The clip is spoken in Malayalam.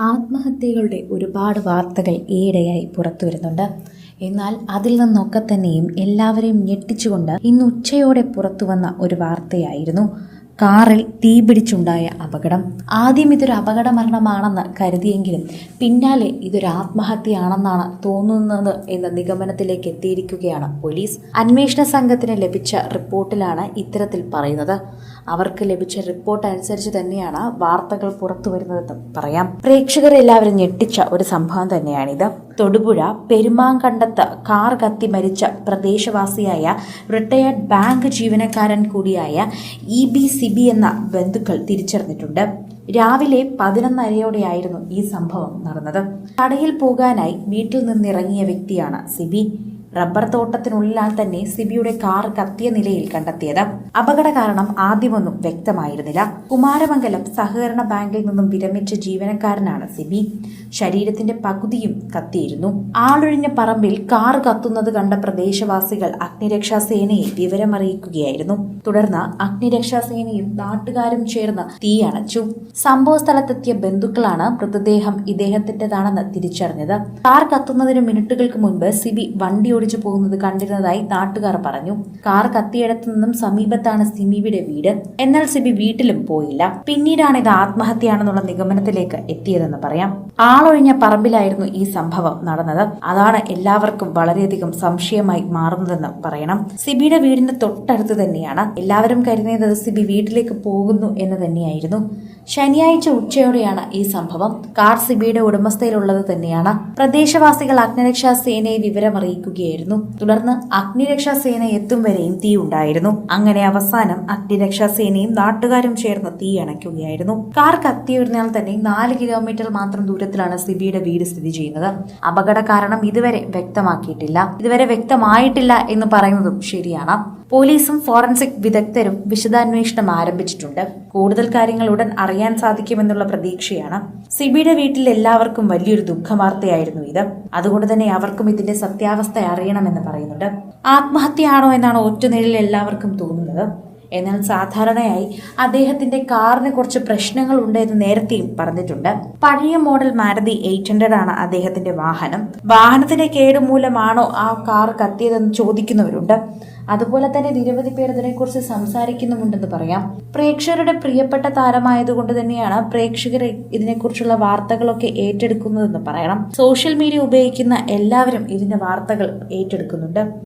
ആത്മഹത്യകളുടെ ഒരുപാട് വാർത്തകൾ ഈയിടെയായി പുറത്തു വരുന്നുണ്ട്. എന്നാൽ അതിൽ നിന്നൊക്കെ തന്നെയും എല്ലാവരെയും ഞെട്ടിച്ചുകൊണ്ട് ഇന്ന് ഉച്ചയോടെ പുറത്തു വന്ന ഒരു വാർത്തയായിരുന്നു. കാറിൽ തീപിടിച്ചുണ്ടായ അപകടം. ആദ്യം ഇതൊരു അപകട മരണമാണെന്ന് കരുതിയെങ്കിലും പിന്നാലെ ഇതൊരു ആത്മഹത്യയാണെന്നാണ് തോന്നുന്നത് എന്ന നിഗമനത്തിലേക്ക് എത്തിയിരിക്കുകയാണ് പോലീസ്. അന്വേഷണ സംഘത്തിന് ലഭിച്ച റിപ്പോർട്ടിലാണ് ഇത്തരത്തിൽ പറയുന്നത്. അവർക്ക് ലഭിച്ച റിപ്പോർട്ട് അനുസരിച്ച് തന്നെയാണ് വാർത്തകൾ പുറത്തു വരുന്നതെന്ന് പറയാം. പ്രേക്ഷകരെല്ലാവരും ഞെട്ടിച്ച ഒരു സംഭവം തന്നെയാണിത്. തൊടുപുഴ പെരുമാങ്കണ്ടത്ത് കാർ കത്തി മരിച്ച പ്രദേശവാസിയായ റിട്ടയേർഡ് ബാങ്ക് ജീവനക്കാരൻ കൂടിയായ ഇ ബി സിബി എന്ന ബന്ധുക്കൾ തിരിച്ചറിഞ്ഞിട്ടുണ്ട്. രാവിലെ പതിനൊന്നരയോടെയായിരുന്നു ഈ സംഭവം നടന്നത്. കടയിൽ പോകാനായി വീട്ടിൽ നിന്നിറങ്ങിയ വ്യക്തിയാണ് സിബി. റബ്ബർ തോട്ടത്തിനുള്ളിലാൽ തന്നെ സിബിയുടെ കാർ കത്തിയ നിലയിൽ കണ്ടെത്തിയത്. അപകട കാരണം ആദ്യമൊന്നും വ്യക്തമായിരുന്നില്ല. കുമാരമംഗലം സഹകരണ ബാങ്കിൽ നിന്നും വിരമിച്ച ജീവനക്കാരനാണ് സിബി. ശരീരത്തിന്റെ പകുതിയും കത്തിയിരുന്നു. ആളൊഴിഞ്ഞ പറമ്പിൽ കാർ കത്തുന്നത് കണ്ട പ്രദേശവാസികൾ അഗ്നിരക്ഷാ സേനയെ വിവരമറിയിക്കുകയായിരുന്നു. തുടർന്ന് അഗ്നിരക്ഷാ സേനയും നാട്ടുകാരും ചേർന്ന് തീയണച്ചു സംഭവ സ്ഥലത്തെത്തിയ ബന്ധുക്കളാണ് മൃതദേഹം ഇദ്ദേഹത്തിന്റെതാണെന്ന് തിരിച്ചറിഞ്ഞത്. കാർ കത്തുന്നതിന് മിനിറ്റുകൾക്ക് മുൻപ് സിബി വണ്ടി ഓടിച്ചു പോകുന്നത് കണ്ടിരുന്നതായി നാട്ടുകാർ പറഞ്ഞു. കാർ കത്തിയിടത്തു നിന്നും സമീപത്താണ് സിമിയുടെ വീട്. എന്നാൽ സിബി വീട്ടിലും പോയില്ല. പിന്നീടാണ് ഇത് ആത്മഹത്യയാണെന്നുള്ള നിഗമനത്തിലേക്ക് എത്തിയതെന്ന് പറയാം. ആളൊഴിഞ്ഞ പറമ്പിലായിരുന്നു ഈ സംഭവം നടന്നത്. അതാണ് എല്ലാവർക്കും വളരെയധികം സംശയമായി മാറുന്നതെന്ന് പറയണം. സിബിയുടെ വീടിന്റെ തൊട്ടടുത്ത് തന്നെയാണ്. എല്ലാവരും കരുതിയത് സിബി വീട്ടിലേക്ക് പോകുന്നു എന്ന് തന്നെയായിരുന്നു. ശനിയാഴ്ച ഉച്ചയോടെയാണ് ഈ സംഭവം. കാർ സിബിയുടെ ഉടമസ്ഥയിലുള്ളത് തന്നെയാണ്. പ്രദേശവാസികൾ അഗ്നിരക്ഷാ സേനയെ വിവരമറിയിക്കുകയായിരുന്നു. തുടർന്ന് അഗ്നിരക്ഷാ സേന എത്തും വരെയും തീ ഉണ്ടായിരുന്നു. അങ്ങനെ അവസാനം അഗ്നിരക്ഷാ സേനയും നാട്ടുകാരും ചേർന്ന് തീ അണയ്ക്കുകയായിരുന്നു. കാർ കത്തിയുടനാൽ തന്നെ നാല് കിലോമീറ്റർ മാത്രം ദൂരത്തിലാണ് സിബിയുടെ വീട് സ്ഥിതി ചെയ്യുന്നത്. അപകട കാരണം ഇതുവരെ വ്യക്തമാക്കിയിട്ടില്ല. ഇതുവരെ വ്യക്തമായിട്ടില്ല എന്ന് പറയുന്നതും ശരിയാണ്. പോലീസും ഫോറൻസിക് വിദഗ്ധരും വിശദാന്വേഷണം ആരംഭിച്ചിട്ടുണ്ട്. കൂടുതൽ കാര്യങ്ങൾ ഉടൻ അറിയാൻ സാധിക്കുമെന്നുള്ള പ്രതീക്ഷയാണ് സിബിയുടെ വീട്ടിൽ എല്ലാവർക്കും വലിയൊരു ദുഃഖവാർത്തയായിരുന്നു ഇത്. അതുകൊണ്ട് തന്നെ അവർക്കും ഇതിന്റെ സത്യാവസ്ഥ അറിയണമെന്ന് പറയുന്നുണ്ട്. ആത്മഹത്യയാണോ എന്നാണ് ഒറ്റനിഴലിൽ എല്ലാവർക്കും തോന്നുന്നത്. എന്നാൽ സാധാരണയായി അദ്ദേഹത്തിന്റെ കാറിന് കുറച്ച് പ്രശ്നങ്ങൾ ഉണ്ട് എന്ന് നേരത്തെയും പറഞ്ഞിട്ടുണ്ട്. പഴയ മോഡൽ മാരുതി എയ്റ്റ് ഹൺഡ്രഡ് ആണ് അദ്ദേഹത്തിന്റെ വാഹനം. വാഹനത്തിന്റെ കേടുമൂലമാണോ ആ കാർ കത്തിയതെന്ന് ചോദിക്കുന്നവരുണ്ട്. അതുപോലെ തന്നെ നിരവധി പേർ ഇതിനെക്കുറിച്ച് സംസാരിക്കുന്നുമുണ്ടെന്ന് പറയാം. പ്രേക്ഷകരുടെ പ്രിയപ്പെട്ട താരമായതുകൊണ്ട് തന്നെയാണ് പ്രേക്ഷകർ ഇതിനെക്കുറിച്ചുള്ള വാർത്തകളൊക്കെ ഏറ്റെടുക്കുന്നതെന്ന് പറയണം. സോഷ്യൽ മീഡിയ ഉപയോഗിക്കുന്ന എല്ലാവരും ഇതിന്റെ വാർത്തകൾ ഏറ്റെടുക്കുന്നുണ്ട്.